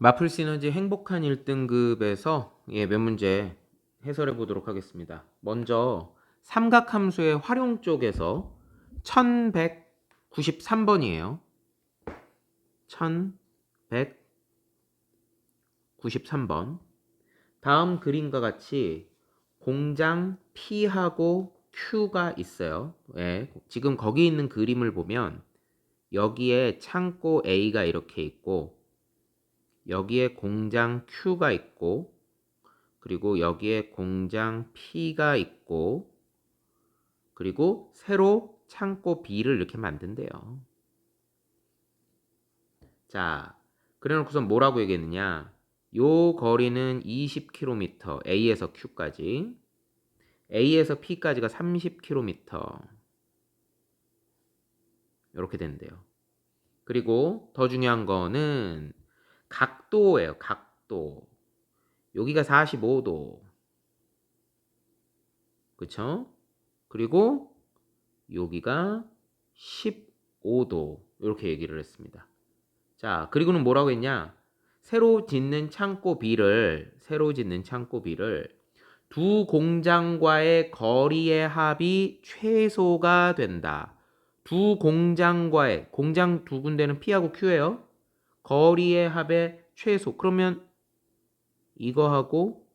마플 시너지 행복한 1등급에서 예, 몇 문제 해설해 보도록 하겠습니다. 먼저 삼각함수의 활용 쪽에서 1193번이에요. 1193번. 다음 그림과 같이 공장 P하고 Q가 있어요. 예, 지금 거기 있는 그림을 보면 여기에 창고 A가 이렇게 있고 여기에 공장 Q가 있고 그리고 여기에 공장 P가 있고 그리고 새로 창고 B를 이렇게 만든대요. 자, 그래놓고서 뭐라고 얘기했느냐? 요 거리는 20km, A에서 Q까지. A에서 P까지가 30km. 이렇게 된대요. 그리고 더 중요한 거는 각도예요. 각도. 여기가 45도. 그쵸? 그리고 여기가 15도. 이렇게 얘기를 했습니다. 자, 그리고는 뭐라고 했냐? 새로 짓는 창고 B를 새로 짓는 창고 B를 두 공장과의 거리의 합이 최소가 된다. 두 공장과의 공장 두 군데는 P하고 Q예요. 거리의 합의 최소. 그러면 이거하고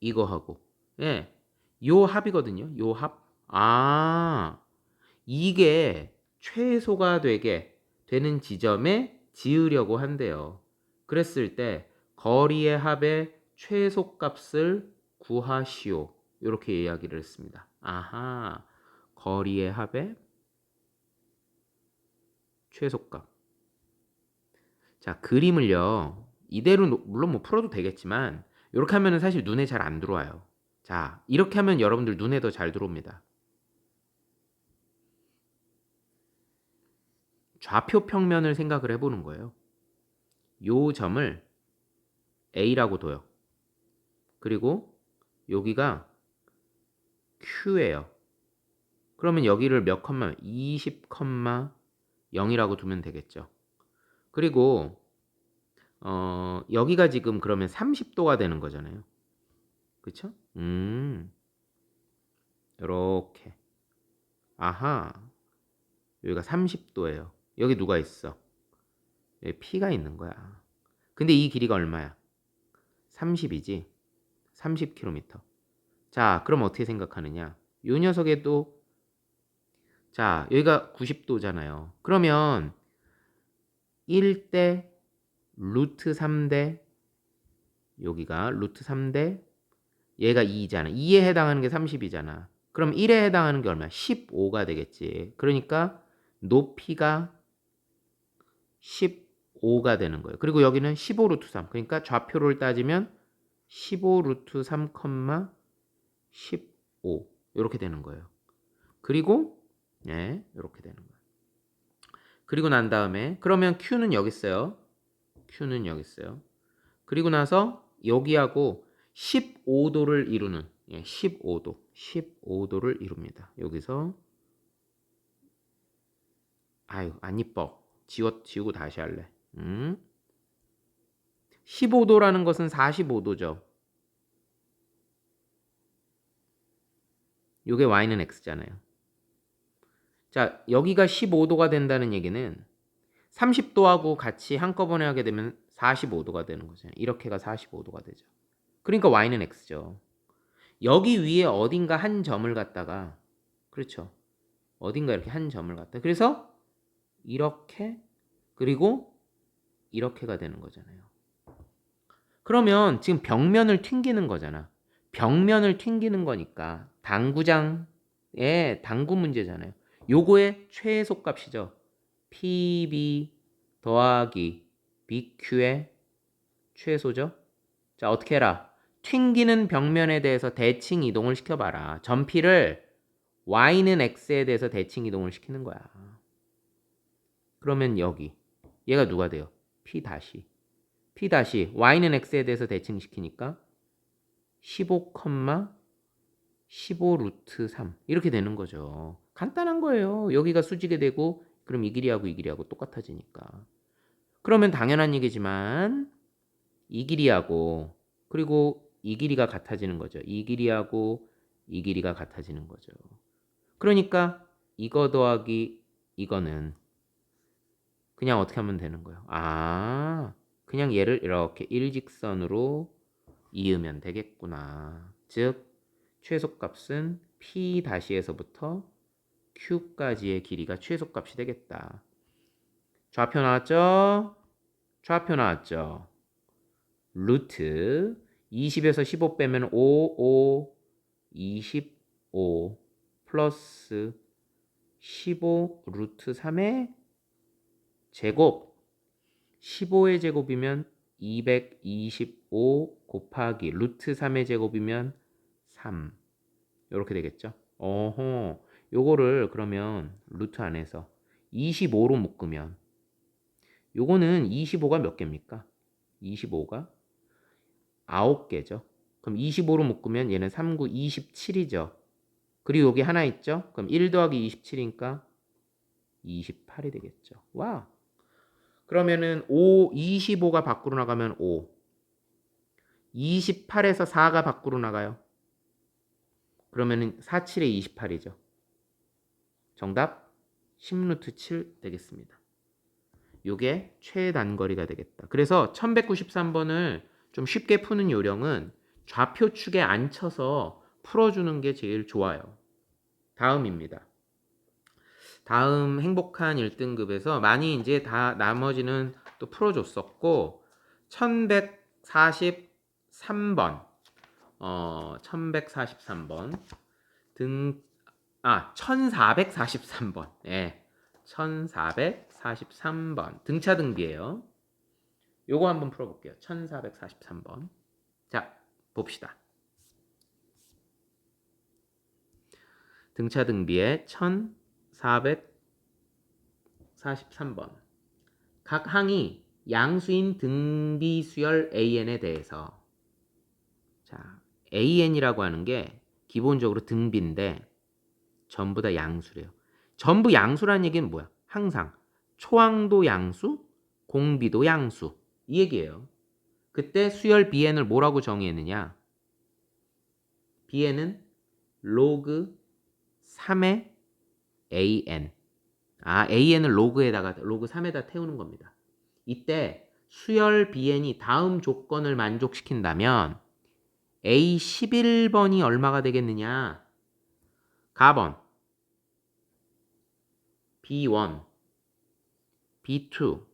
이거하고 예. 요 합이거든요. 요 합. 아. 이게 최소가 되게 되는 지점에 지으려고 한대요. 그랬을 때 거리의 합의 최소값을 구하시오. 이렇게 이야기를 했습니다. 아하. 거리의 합의 최소값. 자, 그림을요. 이대로 노- 물론 뭐 풀어도 되겠지만 이렇게 하면은 사실 눈에 잘 안 들어와요. 자, 이렇게 하면 여러분들 눈에 더 잘 들어옵니다. 좌표 평면을 생각을 해보는 거예요. 요 점을 A라고 둬요. 그리고 여기가 Q예요. 그러면 여기를 몇 컴마 20 컴마 0이라고 두면 되겠죠. 그리고 어, 여기가 지금 그러면 30도가 되는 거잖아요. 그쵸? 음. 요렇게. 아하. 여기가 30도예요. 여기 누가 있어? 여기 P가 있는 거야. 근데 이 길이가 얼마야? 30이지. 30km. 자, 그럼 어떻게 생각하느냐? 요 녀석에도 자, 여기가 90도잖아요. 그러면 1대 루트 3대 여기가 루트 3대 얘가 2잖아. 2에 해당하는 게 30이잖아. 그럼 1에 해당하는 게 얼마야? 15가 되겠지. 그러니까 높이가 15가 되는 거예요. 그리고 여기는 15 루트 3. 그러니까 좌표를 따지면 15 루트 3, 15 이렇게 되는 거예요. 그리고 예, 이렇게 되는 거예요. 그리고 난 다음에 그러면 Q는 여기 있어요. Q는 여기 있어요. 그리고 나서 여기하고 15도를 이루는 예, 15도, 15도를 이룹니다. 여기서 아유 안 이뻐. 지워 지우고 다시 할래. 음? 15도라는 것은 45도죠. 요게 y는 x잖아요. 자, 여기가 15도가 된다는 얘기는 30도하고 같이 한꺼번에 하게 되면 45도가 되는 거잖아요. 이렇게가 45도가 되죠. 그러니까 y는 x죠. 여기 위에 어딘가 한 점을 갖다가 그렇죠. 어딘가 이렇게 한 점을 갖다. 그래서 이렇게 그리고 이렇게가 되는 거잖아요. 그러면 지금 벽면을 튕기는 거잖아. 벽면을 튕기는 거니까 당구장의 당구 문제잖아요. 요거의 최소값이죠. PB 더하기 BQ의 최소죠. 자, 어떻게 해라? 튕기는 벽면에 대해서 대칭 이동을 시켜봐라. 점피를 y는 x에 대해서 대칭 이동을 시키는 거야. 그러면 여기 얘가 누가 돼요? p 다시 p 다시 y는 x에 대해서 대칭시키니까 15, 15 루트 3 이렇게 되는 거죠. 간단한 거예요. 여기가 수직에 되고 그럼 이 길이하고 이 길이하고 똑같아지니까. 그러면 당연한 얘기지만 이 길이하고 그리고 이 길이가 같아지는 거죠. 이 길이하고 이 길이가 같아지는 거죠. 그러니까 이거 더하기 이거는 그냥 어떻게 하면 되는 거예요? 아, 그냥 얘를 이렇게 일직선으로 이으면 되겠구나. 즉 최소값은 p 다시에서부터 q까지의 길이가 최소값이 되겠다. 좌표 나왔죠? 좌표 나왔죠? 루트 20에서 15 빼면 5, 5, 25 플러스 15 루트 3의 제곱 15의 제곱이면 225 곱하기 루트 3의 제곱이면 3 이렇게 되겠죠? 어허 요거를 그러면 루트 안에서 25로 묶으면 요거는 25가 몇 개입니까? 25가 9개죠. 그럼 25로 묶으면 얘는 3, 9, 27이죠. 그리고 여기 하나 있죠? 그럼 1 더하기 27이니까 28이 되겠죠. 와. 그러면은 5, 25가 밖으로 나가면 5. 28에서 4가 밖으로 나가요. 그러면은 4, 7에 28이죠. 정답 10루트 7 되겠습니다. 요게 최단거리가 되겠다. 그래서 1193번을 좀 쉽게 푸는 요령은 좌표축에 앉혀서 풀어주는 게 제일 좋아요. 다음입니다. 다음 행복한 1등급에서 많이 이제 다 나머지는 또 풀어줬었고 1143번 어 1143번 등 아 1443번 예 1443번 등차 등비예요. 요거 한번 풀어 볼게요. 1443번. 자, 봅시다. 등차 등비의 1443번. 각 항이 양수인 등비 수열 AN에 대해서 자, AN이라고 하는 게 기본적으로 등비인데 전부 다 양수래요. 전부 양수라는 얘기는 뭐야? 항상 초항도 양수, 공비도 양수 이 얘기예요. 그때 수열 bn을 뭐라고 정의했느냐? bn은 로그 3의 an. 아, an을 로그에다가 로그 3에다 태우는 겁니다. 이때 수열 bn이 다음 조건을 만족시킨다면 a 11번이 얼마가 되겠느냐? 가번 b1 b2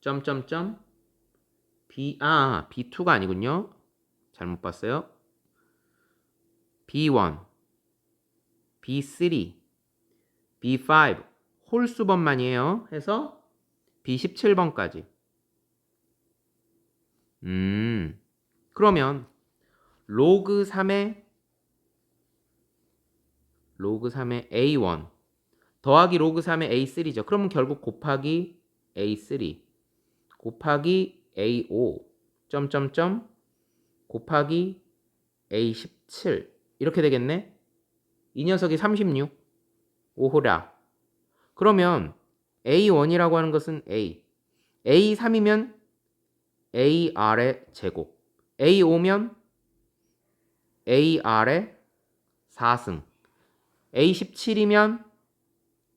점점점 B 아 B2가 아니군요. 잘못 봤어요. B1, B3, B5 홀수번만이에요. 해서 B17번까지. 음. 그러면 로그 3의 로그 3의 A1 더하기 로그 3의 A3죠. 그러면 결국 곱하기 A3 곱하기 A5 점점점 곱하기 A17 이렇게 되겠네. 이 녀석이 36 오호라. 그러면 A1이라고 하는 것은 A. A3이면 AR의 제곱. A5면 AR의 4승. A17이면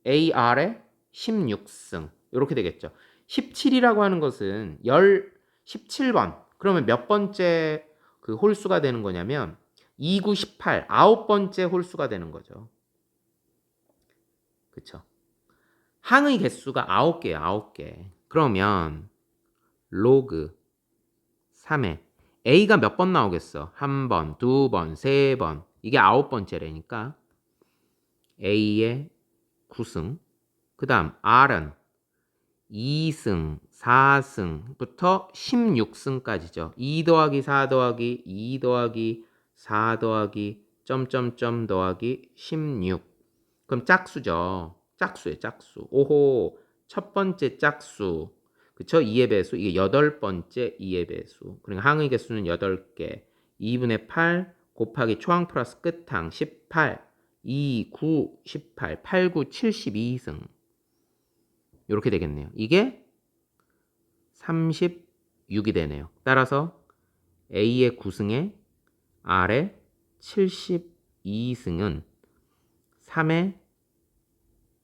AR의 16승. 이렇게 되겠죠. 17이라고 하는 것은 10, 17번. 그러면 몇 번째 그 홀수가 되는 거냐면 2, 9, 18. 아홉 번째 홀수가 되는 거죠. 그쵸? 항의 개수가 9개예요. 9개. 그러면 로그 3에 A가 몇 번 나오겠어? 한 번, 두 번, 세 번. 이게 아홉 번째라니까. A의 9승. 그 다음 R은 2승, 4승부터 16승까지죠. 2 더하기 4 더하기 2 더하기 4 더하기 점점점 더하기 16. 그럼 짝수죠. 짝수에 짝수. 오호. 첫 번째 짝수. 그쵸? 2의 배수. 이게 여덟 번째 2의 배수. 그러니까 항의 개수는 8개. 2분의 8 곱하기 초항 플러스 끝항 18. 2, 9, 18. 8, 9, 72승. 이렇게 되겠네요. 이게 36이 되네요. 따라서 A의 9승에 R의 72승은 3의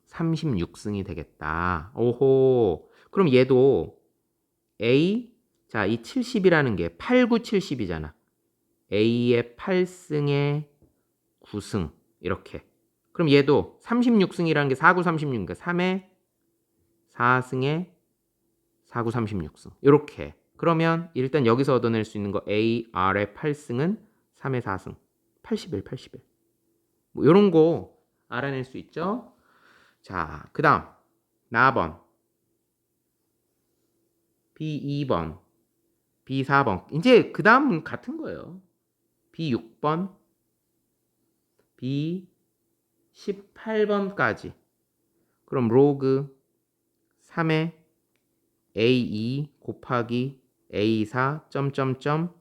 36승이 되겠다. 오호. 그럼 얘도 A 자, 이 70이라는 게 8, 9, 70이잖아. A의 8승에 9승 이렇게. 그럼 얘도 36승이라는 게 4, 9, 36이니까 3에 4승에 4, 9, 36승 이렇게. 그러면 일단 여기서 얻어낼 수 있는 거 A, R의 8승은 3의 4승 81, 81. 뭐 이런 거 알아낼 수 있죠. 자, 그 다음 나번 B2번 B4번 이제 그 다음은 같은 거예요. B6번 B18번까지 그럼 로그 3의 A2 곱하기 A4 점점점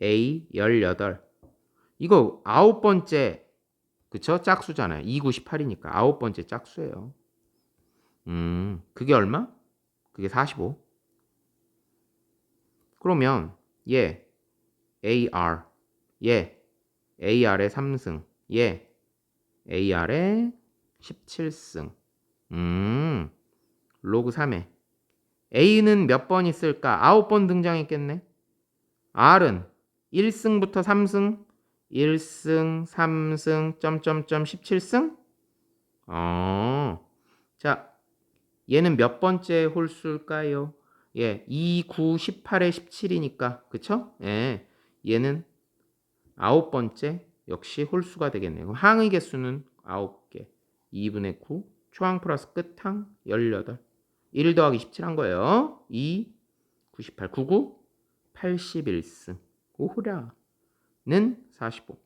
A18 이거 아홉 번째 그쵸? 짝수잖아요. 2, 9, 18이니까 아홉 번째 짝수예요. 음, 그게 얼마? 그게 45. 그러면 얘 AR 얘 AR의 3승 얘 AR의 17승 음 로그 3에 A는 몇 번 있을까? 9번 등장했겠네. R은 1승부터 3승 1승, 3승, 점점점 17승? 어. 자, 얘는 몇 번째 홀수일까요? 예, 2, 9, 18에 17이니까. 그쵸? 예. 얘는 아홉 번째 역시 홀수가 되겠네요. 항의 개수는 9개. 2분의 9, 초항 플러스 끝항 18. 1 더하기 17 한 거예요. 2, 98, 99, 81승. 오호라. 는 45.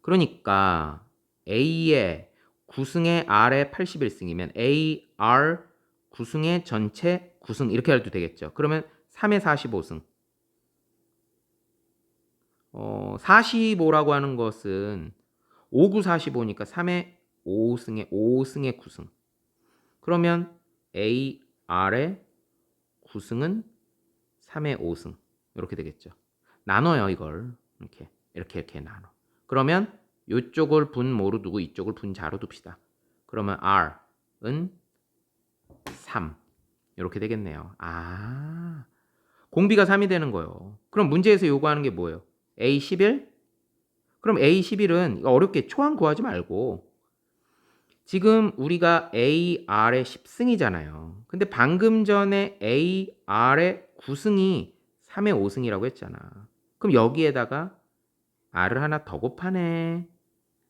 그러니까 A의 9승의 R의 81승이면 AR 9승의 전체 9승 이렇게 해도 되겠죠. 그러면 3의 45승. 어, 45라고 하는 것은 5, 9, 45니까 3의 5승의 5승의 9승. 그러면 AR의 9승은 3의 5승. 이렇게 되겠죠. 나눠요 이걸 이렇게 이렇게 이렇게 나눠. 그러면 이쪽을 분 모로 두고 이쪽을 분 자로 둡시다. 그러면 R은 3 이렇게 되겠네요. 아 공비가 3이 되는 거예요. 그럼 문제에서 요구하는 게 뭐예요? A11? 그럼 A11은 어렵게 초항 구하지 말고 지금 우리가 AR의 10승이잖아요. 근데 방금 전에 AR의 9승이 3의 5승이라고 했잖아. 그럼 여기에다가 r을 하나 더 곱하네.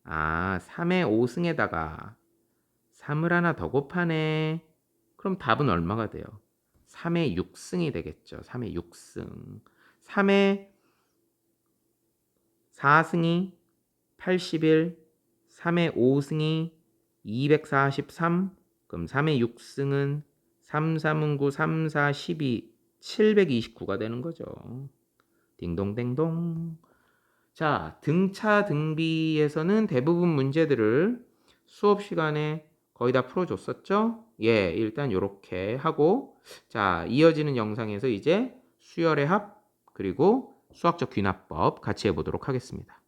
아, 3의 5승에다가 3을 하나 더 곱하네. 그럼 답은 얼마가 돼요? 3의 6승이 되겠죠. 3의 6승. 3의 4승이 81, 3의 5승이 243, 그럼 3의 6승은 3, 3은 9, 3, 4, 12, 729가 되는 거죠. 딩동댕동. 자, 등차 등비에서는 대부분 문제들을 수업 시간에 거의 다 풀어줬었죠? 예, 일단 이렇게 하고 자, 이어지는 영상에서 이제 수열의 합 그리고 수학적 귀납법 같이 해보도록 하겠습니다.